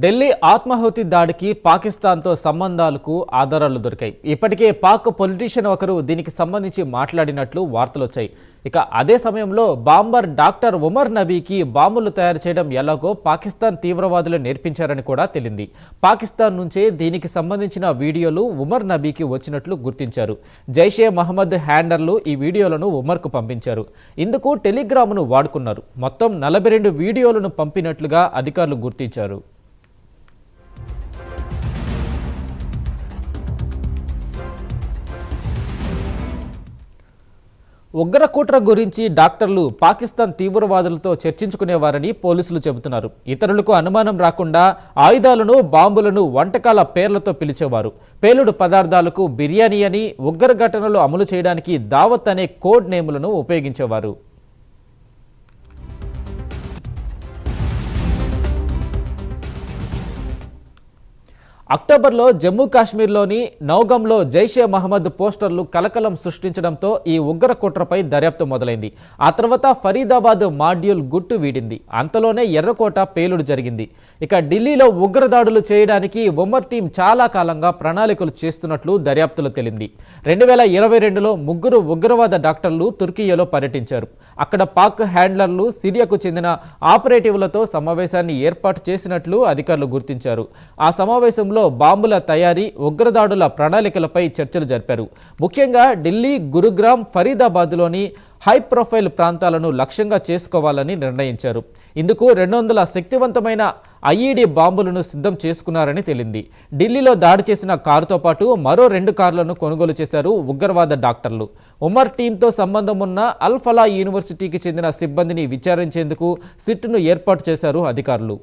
ఢిల్లీ ఆత్మాహుతి దాడికి పాకిస్తాన్తో సంబంధాలకు ఆధారాలు దొరికాయి. ఇప్పటికే పాక్ పొలిటీషియన్ ఒకరు దీనికి సంబంధించి మాట్లాడినట్లు వార్తలు వచ్చాయి. ఇక అదే సమయంలో బాంబర్ డాక్టర్ ఉమర్ నబీకి బాంబులు తయారు చేయడం ఎలాగో పాకిస్తాన్ తీవ్రవాదులు నేర్పించారని కూడా తెలింది. పాకిస్తాన్ నుంచే దీనికి సంబంధించిన వీడియోలు ఉమర్ నబీకి వచ్చినట్లు గుర్తించారు. జైషే మహమ్మద్ హ్యాండర్లు ఈ వీడియోలను ఉమర్కు పంపించారు. ఇందుకు టెలిగ్రామ్ను వాడుకున్నారు. మొత్తం నలభై రెండు వీడియోలను పంపినట్లుగా అధికారులు గుర్తించారు. ఉగ్రకూట్ర గురించి డాక్టర్లు పాకిస్తాన్ తీవ్రవాదులతో చర్చించుకునేవారని పోలీసులు చెబుతున్నారు. ఇతరులకు అనుమానం రాకుండా ఆయుధాలను బాంబులను వంటకాల పేర్లతో పిలిచేవారు. పేలుడు పదార్థాలకు బిర్యానీ అని ఉగ్ర ఘటనలు అమలు చేయడానికి దావత్ అనే కోడ్ నేములను ఉపయోగించేవారు. అక్టోబర్లో జమ్మూ కాశ్మీర్లోని నౌగంలో జైషే మహమ్మద్ పోస్టర్లు కలకలం సృష్టించడంతో ఈ ఉగ్ర కుట్రపై దర్యాప్తు మొదలైంది. ఆ తర్వాత ఫరీదాబాద్ మాడ్యూల్ గుట్టు వీడింది. అంతలోనే ఎర్రకోట పేలుడు జరిగింది. ఇక ఢిల్లీలో ఉగ్రదాడులు చేయడానికి ఉమ్మర్ టీం చాలా కాలంగా ప్రణాళికలు చేస్తున్నట్లు దర్యాప్తులో తేలింది. రెండు వేల ఇరవై రెండులో ముగ్గురు ఉగ్రవాద డాక్టర్లు తుర్కియాలో పర్యటించారు. అక్కడ పాక్ హ్యాండ్లర్లు సిరియాకు చెందిన ఆపరేటివ్లతో సమావేశాన్ని ఏర్పాటు చేసినట్లు అధికారులు గుర్తించారు. ఆ సమావేశంలో బాంబుల తయారీ ఉగ్రదాడుల ప్రణాళికలపై చర్చలు జరిపారు. ముఖ్యంగా ఢిల్లీ గురుగ్రామ్ ఫరీదాబాద్లోని హై ప్రొఫైల్ ప్రాంతాలను లక్ష్యంగా చేసుకోవాలని నిర్ణయించారు. ఇందుకు రెండు వందల శక్తివంతమైన ఐఈడి బాంబులను సిద్ధం చేసుకున్నారని తేలింది. ఢిల్లీలో దాడి చేసిన కారుతో పాటు మరో రెండు కార్లను కొనుగోలు చేశారు ఉగ్రవాద డాక్టర్లు. ఉమర్ టీంతో సంబంధం ఉన్న అల్ఫలా యూనివర్సిటీకి చెందిన సిబ్బందిని విచారించేందుకు సిట్ను ఏర్పాటు చేశారు అధికారులు.